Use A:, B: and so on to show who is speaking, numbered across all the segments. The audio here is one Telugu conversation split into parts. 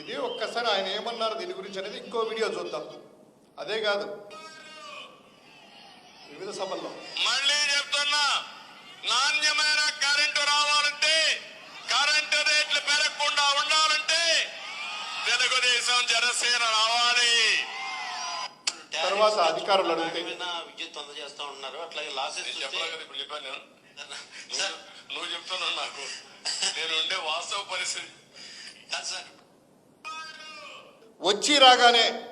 A: ఇది ఒక్కసారి ఆయన ఏమన్నారు దీని గురించి అనేది ఇంకో వీడియో చూద్దాం. అదే కాదు. వివిధ సభల్లో.
B: మళ్ళీ చెప్తున్నా నాణ్యమైన కరెంటు రావాలంటే కరెంటు రేట్లు పెరగకుండా ఉండాలంటే తెలుగుదేశం జనసేన రావాలి.
A: తర్వాత అధికారులు అడిగితే
C: విద్యుత్ అందజేస్తా ఉన్నారు అట్లాగే లాసెస్
B: చెప్పలే ఇప్పుడు చెప్పాను నువ్వు చెప్తున్నావు నాకు. నేను ఉండే వాస్తవ పరిస్థితి.
C: సార్.
A: వచ్చి రాగానే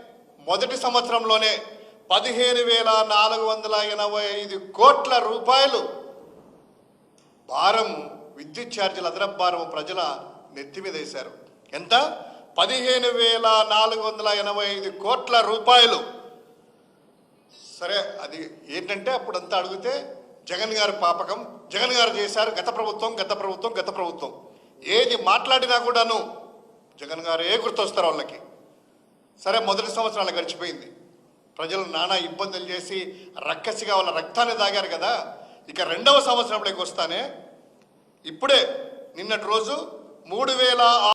A: మొదటి సంవత్సరంలోనే పదిహేను వేల నాలుగు వందల ఎనభై ఐదు కోట్ల రూపాయలు భారం విద్యుత్ ఛార్జీల అదనపు భారం ప్రజల నెత్తి మీద వేశారు. ఎంత? పదిహేను వేల నాలుగు వందల ఎనభై ఐదు కోట్ల రూపాయలు. సరే అది ఏంటంటే అప్పుడంతా అడిగితే జగన్ గారి పాపకం. జగన్ గారు చేశారు గత ప్రభుత్వం గత ప్రభుత్వం గత ప్రభుత్వం. ఏది మాట్లాడినా కూడాను జగన్ గారు ఏ గుర్తొస్తారు వాళ్ళకి. సరే మొదటి సంవత్సరాలు గడిచిపోయింది. ప్రజలు నానా ఇబ్బందులు చేసి రక్కసిగా వాళ్ళ రక్తాన్ని తాగారు కదా. ఇక రెండవ సంవత్సరంలోకి వస్తానే ఇప్పుడే నిన్నటి రోజు మూడు వేల